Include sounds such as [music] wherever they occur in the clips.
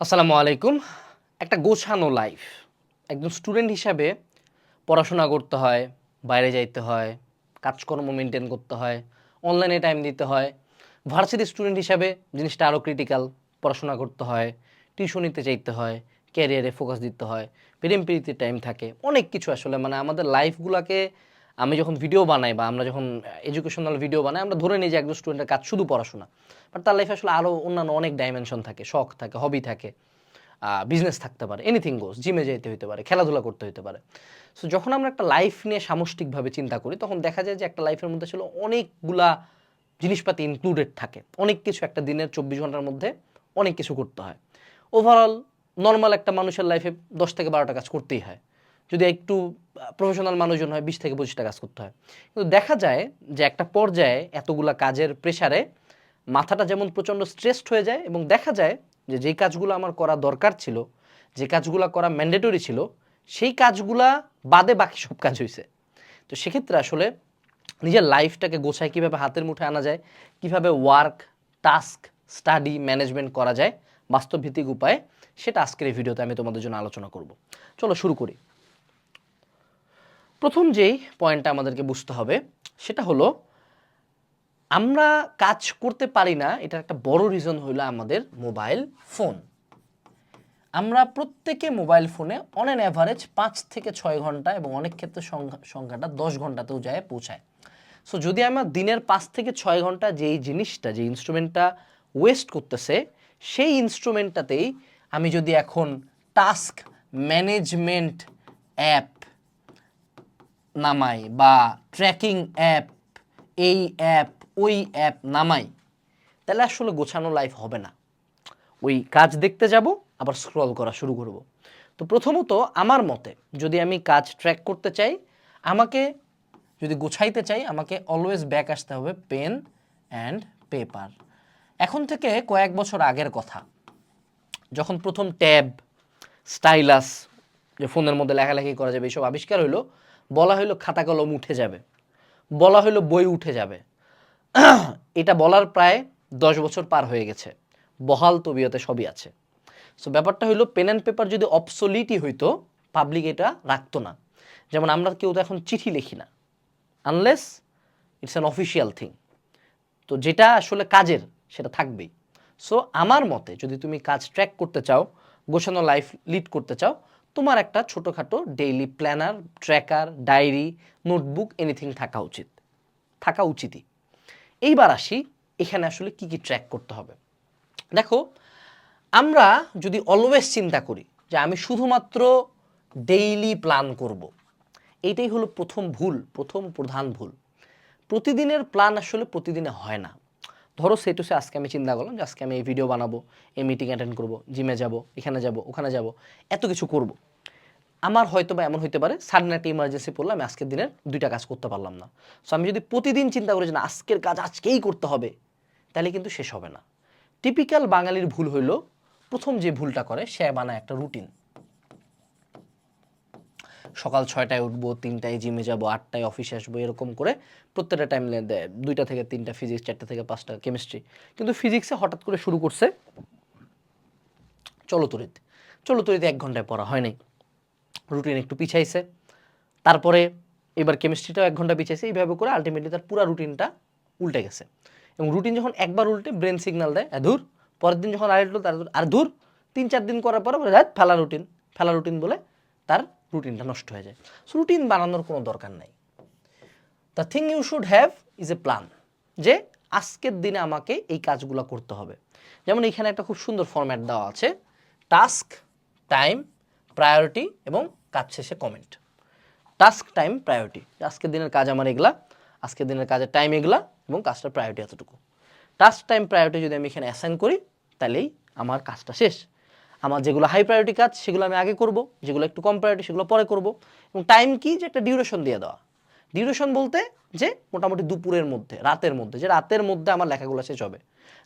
আসসালামু আলাইকুম। একটা গোছানো লাইফ একজন স্টুডেন্ট হিসাবে পড়াশোনা করতে হয়, বাইরে যাইতে হয়, কাজকর্ম মেনটেন করতে হয় অনলাইনে টাইম দিতে হয়। ভার্সিটি স্টুডেন্ট হিসাবে জিনিসটা আরও ক্রিটিক্যাল পড়াশোনা করতে হয় টিউশনিতে চাইতে হয় ক্যারিয়ারে ফোকাস দিতে হয় প্রেম প্রীতিতে টাইম থাকে। অনেক কিছু আসলে মানে আমাদের লাইফগুলোকে আমি যখন ভিডিও বানাই বা আমরা যখন এডুকেশনাল ভিডিও বানাই, আমরা ধরে নিই যে একজন স্টুডেন্টের কাজ শুধু পড়াশোনা। বাট তার লাইফে আসলে আরও অন্যান্য অনেক ডাইমেনশন থাকে, শখ থাকে হবি থাকে বিজনেস থাকতে পারে এনিথিং গোস জিমে যেতে হতে পারে, খেলাধুলা করতে হতে পারে। সো যখন আমরা একটা লাইফ নিয়ে সামষ্টিকভাবে চিন্তা করি, তখন দেখা যায় যে একটা লাইফের মধ্যে ছিল অনেকগুলা জিনিসপাতি ইনক্লুডেড থাকে। অনেক কিছু একটা দিনের চব্বিশ ঘণ্টার মধ্যে অনেক কিছু করতে হয়। ওভারঅল নর্মাল একটা মানুষের লাইফে দশ থেকে বারোটা কাজ করতেই হয়। যদি একটু প্রফেশনাল মানুষজন হয়, বিশ থেকে পঁচিশটা কাজ করতে হয়। কিন্তু দেখা যায় যে একটা পর্যায়ে এতগুলা কাজের প্রেসারে মাথাটা যেমন প্রচণ্ড স্ট্রেসড হয়ে যায় এবং দেখা যায় যে যেই কাজগুলো আমার করা দরকার ছিল, যে কাজগুলো করা ম্যান্ডেটরি ছিল, সেই কাজগুলা বাদে বাকি সব কাজ হয়েছে তো সেক্ষেত্রে আসলে নিজের লাইফটাকে গোছায় কীভাবে হাতের মুঠে আনা যায়, কীভাবে ওয়ার্ক টাস্ক স্টাডি ম্যানেজমেন্ট করা যায়, বাস্তবভিত্তিক উপায়ে, সেটা আজকের এই ভিডিওতে আমি তোমাদের জন্য আলোচনা করব। চলো শুরু করি। প্রথম যেই পয়েন্টটা আমাদেরকে বুঝতে হবে, সেটা হলো আমরা কাজ করতে পারি না, এটার একটা বড় রিজন হলো আমাদের মোবাইল ফোন আমরা প্রত্যেকে মোবাইল ফোনে অন অ্যান অ্যাভারেজ পাঁচ থেকে ছয় ঘণ্টা এবং অনেক ক্ষেত্রে সংখ্যা- সংখ্যাটা দশ ঘন্টাতেও যায়, পৌঁছায়। সো যদি আমার দিনের পাঁচ থেকে ছয় ঘণ্টা যেই জিনিসটা যে ইনস্ট্রুমেন্টটা ওয়েস্ট করতেছে, সেই ইনস্ট্রুমেন্টটাতেই আমি যদি এখন টাস্ক ম্যানেজমেন্ট অ্যাপ নামাই বা ট্র্যাকিং অ্যাপ এই অ্যাপ ওই অ্যাপ নামাই, তাহলে আসলে গোছানো লাইফ হবে না। ওই কাজ দেখতে যাব, আবার স্ক্রল করা শুরু করব। তো প্রথমত আমার মতে, যদি আমি কাজ ট্র্যাক করতে চাই, আমাকে যদি গোছাইতে চাই, আমাকে অলওয়েজ ব্যাক আসতে হবে পেন অ্যান্ড পেপার এখন থেকে কয়েক বছর আগের কথা। যখন প্রথম ট্যাব, স্টাইলাস, যে ফোনের মধ্যে লেখালেখি করা যাবে এইসব আবিষ্কার হইল বলা হইল খাতা কলম উঠে যাবে। বলা হইল বই উঠে যাবে। [clears throat] এটা বলার প্রায় দশ বছর পার হয়ে গেছে। বহাল তবিয়তে সবই আছে। সো ব্যাপারটা হইল পেন অ্যান্ড পেপার যদি অবসোলিটই হইতো পাবলিক এটা রাখতো না। যেমন আমরা কেউ তো এখন চিঠি লিখি না। Unless it's an official thing তো যেটা আসলে কাজের, সেটা থাকবেই। সো আমার মতে যদি তুমি কাজ ট্র্যাক করতে চাও, গোছানো লাইফ লিড করতে চাও তোমার একটা ছোটোখাটো daily planner tracker diary notebook anything থাকা উচিত। থাকা উচিতই। এইবার আসি, এখানে আসলে কি কি ট্র্যাক করতে হবে। দেখো, আমরা যদি অলওয়েজ চিন্তা করি যে আমি শুধুমাত্র ডেইলি প্ল্যান করব। এইটাই হলো প্রথম ভুল, প্রথম প্রধান ভুল। প্রতিদিনের প্ল্যান আসলে প্রতিদিনে হয় না। ধরো সেটুসে আজকে আমি চিন্তা করলাম যে আজকে আমি এই ভিডিও বানাবো, এই মিটিং অ্যাটেন্ড করব জিমে যাব, এখানে যাব, ওখানে যাব, এত কিছু করব। আমার হয়তো বা এমন হইতে পারে সাডেন একটা ইমার্জেন্সি পড়ল আমি আজকের দিনের দুইটা কাজ করতে পারলাম না। সো আমি যদি প্রতিদিন চিন্তা করি যে না, আজকের কাজ আজকেই করতে হবে, তাহলে কিন্তু শেষ হবে না। টিপিক্যাল বাঙালির ভুল হইল, প্রথম যে ভুলটা করে, সে বানায় একটা রুটিন সকাল ছয়টায় উঠবো তিনটায় জিমে যাব আটটায় অফিসে আসব এরকম করে প্রত্যেকটা টাইম দেয় দুইটা থেকে তিনটা ফিজিক্স চারটা থেকে পাঁচটা কেমিস্ট্রি কিন্তু ফিজিক্সে হঠাৎ করে শুরু করছে চলতরিত। চলতরিতে এক ঘন্টায় পড়া হয় নাই। রুটিন একটু পিছাইছে। তারপরে এবার কেমিস্ট্রিটাও এক ঘণ্টা পিছাইছে। এইভাবে করে আলটিমেটলি তার পুরো রুটিনটা উল্টে গেছে। এবং রুটিন যখন একবার উল্টে ব্রেন সিগন্যাল দেয় "এ ধুর পরের দিন যখন আর উল্টো তার আর ধুর তিন চার দিন করার পরে বলে "ধ্যাৎ, ফেলা রুটিন ফেলা রুটিন বলে তার রুটিনটা নষ্ট হয়ে যায়। সো রুটিন বানানোর কোনো দরকার নাই। The thing you should have is a plan যে আজকের দিনে আমাকে এই কাজগুলো করতে হবে। যেমন এখানে একটা খুব সুন্দর ফরম্যাট দেওয়া আছে টাস্ক টাইম প্রায়োরিটি এবং কাজ শেষে কমেন্ট টাস্ক টাইম প্রায়োরিটি আজকের দিনের কাজ আমার এগুলা, আজকের দিনের কাজের টাইম এগুলা এবং কাজটার প্রায়োরিটি এতটুকু। টাস্ক টাইম প্রায়োরিটি যদি আমি এখানে অ্যাসাইন করি, তাহলেই আমার কাজটা শেষ। আমার যেগুলো হাই প্রায়োরিটি কাজ, সেগুলো আমি আগে করব, যেগুলো একটু কম প্রায়োরিটি সেগুলো পরে করব। এবং টাইম কি? যে একটা ডিউরেশন দিয়ে দেওয়া। ডিউরেশন বলতে যে মোটামুটি দুপুরের মধ্যে, রাতের মধ্যে, যে রাতের মধ্যে আমার লেখাগুলো শেষ হবে।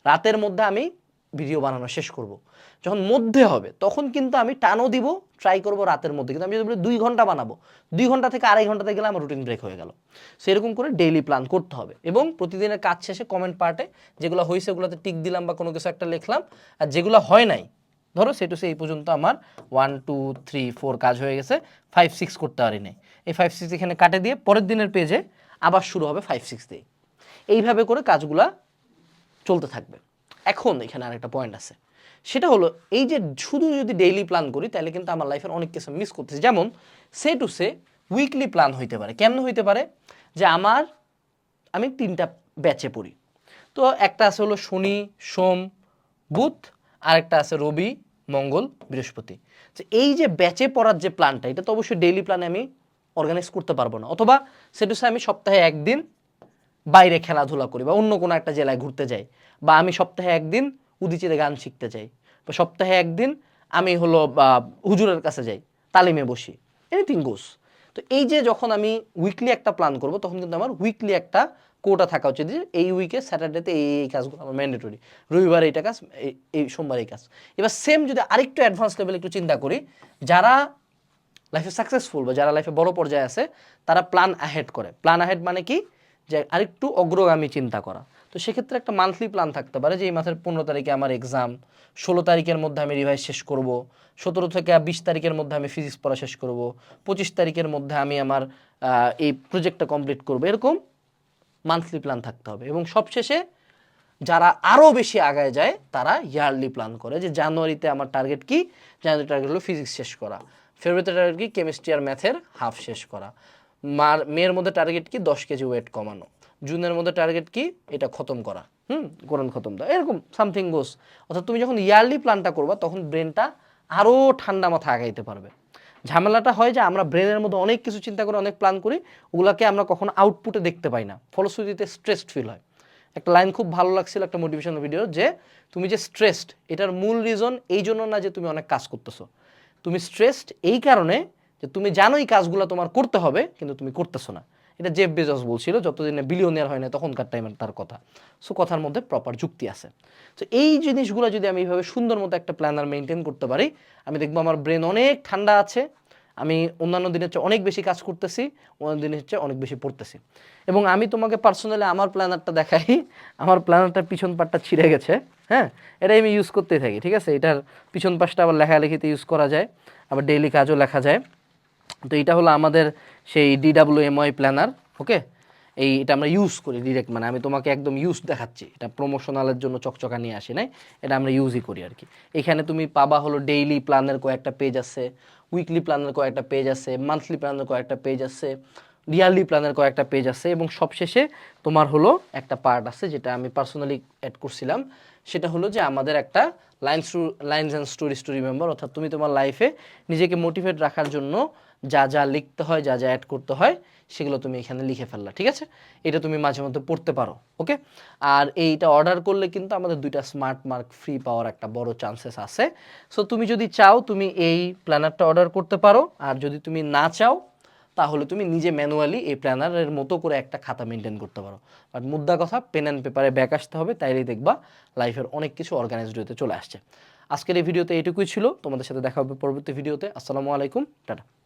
রাতের মধ্যে আমি ভিডিও বানানো শেষ করব। যখন মধ্যে হবে, তখন কিন্তু আমি টানও দিব ট্রাই করব রাতের মধ্যে। কিন্তু আমি যদি দুই ঘণ্টা বানাবো, দুই ঘণ্টা থেকে আড়াই ঘন্টাতে গেলে আমার রুটিন ব্রেক হয়ে গেল। সেরকম করে ডেইলি প্ল্যান করতে হবে। এবং প্রতিদিনের কাজ শেষে কমেন্ট পার্টে যেগুলো হয়েছে ওগুলোতে টিক দিলাম বা কোনো কিছু একটা লিখলাম, আর যেগুলো হয় নাই ধরো সে টু সে এই পর্যন্ত আমার ওয়ান টু থ্রি ফোর কাজ হয়ে গেছে ফাইভ সিক্স করতে পারি নাই এই ফাইভ সিক্স এখানে কাটে দিয়ে পরের দিনের পেজে আবার শুরু হবে ফাইভ সিক্স দিয়ে। এইভাবে করে কাজগুলা চলতে থাকবে। এখন এখানে আরেকটা পয়েন্ট আছে। সেটা হলো, এই যে শুধু যদি ডেইলি প্ল্যান করি, তাহলে কিন্তু আমার লাইফের অনেক কিছু মিস করতেছি। যেমন সে টু সে উইকলি প্ল্যান হইতে পারে। কেমন হইতে পারে? যে আমার, আমি তিনটা ব্যাচে পড়ি। তো একটা আছে হলো শনি, সোম, বুধ আর একটা আছে রবি, মঙ্গল, বৃহস্পতি। তো এই যে ব্যাচে পড়ার যে প্ল্যানটা এটা তো অবশ্যই ডেইলি প্ল্যানে আমি অর্গানাইজ করতে পারব না। অথবা সেটু আমি সপ্তাহে একদিন বাইরে খেলাধুলা করি বা অন্য কোনো একটা জেলায় ঘুরতে যাই বা আমি সপ্তাহে একদিন উদিচিতে গান শিখতে যাই বা সপ্তাহে একদিন আমি হলো হুজুরের কাছে যাই, তালিমে বসি। Anything goes. তো এই যে যখন আমি উইকলি একটা প্ল্যান করব, তখন কিন্তু আমার উইকলি একটা কোটা থাকা উচিত যে এই উইকে স্যাটারডেতে এই এই কাজগুলো আমার ম্যান্ডেটরি রবিবার এইটা কাজ এই- সোমবার এই কাজ। এবার সেম যদি আরেকটু অ্যাডভান্স লেভেলে একটু চিন্তা করি, যারা লাইফে সাকসেসফুল বা যারা লাইফে বড় পর্যায়ে আছে, তারা প্ল্যান অ্যাহেড করে। প্ল্যান অ্যাহেড মানে কি? যে আরেকটু অগ্রগামী চিন্তা করা। তো সেক্ষেত্রে একটা মান্থলি প্ল্যান থাকতে পারে যে এই মাসের পনেরো তারিখে আমার এক্সাম ষোলো তারিখের মধ্যে আমি রিভাইজ শেষ করব, সতেরো থেকে বিশ তারিখের মধ্যে আমি ফিজিক্স পড়া শেষ করব, পঁচিশ তারিখের মধ্যে আমি আমার এই প্রজেক্টটা কমপ্লিট করব, এরকম মান্থলি প্ল্যান থাকতে হবে। এবং সবশেষে যারা আরও বেশি আগায় যায়, তারা ইয়ারলি প্ল্যান করে যে জানুয়ারিতে আমার টার্গেট কি? জানুয়ারি টার্গেট হলো ফিজিক্স শেষ করা। ফেব্রুয়ারিতে টার্গেট কি? কেমিস্ট্রি আর ম্যাথের হাফ শেষ করা। মার, মেয়ের মধ্যে টার্গেট কি দশ কেজি ওয়েট কমানো। জুনের মধ্যে টার্গেট কি এটা খতম করা। হুম? কোরআন খতম দেওয়া। এরকম সামথিং গোস অর্থাৎ তুমি যখন ইয়ারলি প্ল্যানটা করবা, তখন ব্রেনটা আরও ঠান্ডা মাথা আগাইতে পারবে। ঝামেলাটা হয় যে আমরা ব্রেনের মধ্যে অনেক কিছু চিন্তা করে, অনেক প্ল্যান করি, ওগুলাকে আমরা কখনো আউটপুটে দেখতে পাই না। ফলশ্রুতিতে স্ট্রেসড ফিল হয়। একটা লাইন খুব ভালো লাগছিল একটা মোটিভেশন ভিডিও যে তুমি যে স্ট্রেসড এটার মূল রিজন এই জন্য না যে তুমি অনেক কাজ করতেছো। তুমি স্ট্রেসড এই কারণে যে তুমি জানো এই কাজগুলো তোমার করতে হবে, কিন্তু তুমি করতেছো না। এটা জেফ বেজস বলছিল, যতদিনে বিলিয়নিয়ার হয় না, তখনকার টাইমের তার কথা। সো কথার মধ্যে প্রপার যুক্তি আছে। তো এই জিনিসগুলো যদি আমি এইভাবে সুন্দর মতো একটা প্ল্যানার মেনটেন করতে পারি, আমি দেখব আমার ব্রেন অনেক ঠান্ডা আছে, আমি অন্যান্য দিনের চেয়ে অনেক বেশি কাজ করতেছি, অন্যান্য দিনের চেয়ে অনেক বেশি পড়তেছি। এবং আমি তোমাকে পার্সোনালি আমার প্ল্যানারটা দেখাই, আমার প্ল্যানারটার পিছন পাটটা ছিঁড়ে গেছে হ্যাঁ? এটাই আমি ইউজ করতেই থাকি, ঠিক আছে? এটার পিছন পাশটা আবার লেখালেখিতে ইউজ করা যায়, আবার ডেইলি কাজও লেখা যায়। তো এটা হলো আমাদের সেই ডিডাব্লিউ এমওয়াই প্ল্যানার ওকে এই এটা আমরা ইউজ করি ডিরেক্ট মানে আমি তোমাকে একদম ইউজ দেখাচ্ছি। এটা প্রমোশনালের জন্য চকচকা নিয়ে আসি নাই, এটা আমরা ইউজই করি আর কি এখানে তুমি পাবা হলো ডেইলি প্ল্যানের কয়েকটা পেজ আছে উইকলি প্ল্যানের কয়েকটা পেজ আছে মান্থলি প্ল্যানের কয়েকটা পেজ আছে। ইয়ারলি প্ল্যানের কয়েকটা পেজ আছে এবং সবশেষে তোমার হলো একটা পার্ট আছে যেটা আমি পার্সোনালি অ্যাড করছিলাম। সেটা হলো যে আমাদের একটা lines lines and story story member অর্থাৎ তুমি তোমার লাইফে নিজেকে মোটিভেট রাখার জন্য যা যা লিখতে হয়, যা যা অ্যাড করতে হয়, সেগুলো তুমি এখানে লিখে ফেললা, ঠিক আছে? এটা তুমি মাঝে মধ্যে পড়তে পারো ওকে আর এইটা অর্ডার করলে কিন্তু আমাদের দুইটা স্মার্ট মার্ক ফ্রি পাওয়ার একটা বড় চান্সেস আছে। সো তুমি যদি চাও, তুমি এই প্ল্যানারটা অর্ডার করতে পারো। আর যদি তুমি না চাও তাহলে তুমি নিজে ম্যানুয়ালি এই প্ল্যানারের মতো করে একটা খাতা মেনটেন করতে পারো। বাট মুদ্রা কথা পেন অ্যান্ড পেপারে ব্যাক আসতে হবে, তাইলেই দেখবা লাইফের অনেক কিছু অর্গানাইজড হতে চলে আসছে। আজকের এই ভিডিওতে এটুকুই ছিল, তোমাদের সাথে দেখা হবে পরবর্তী ভিডিওতে। আসসালামু আলাইকুম, টাটা।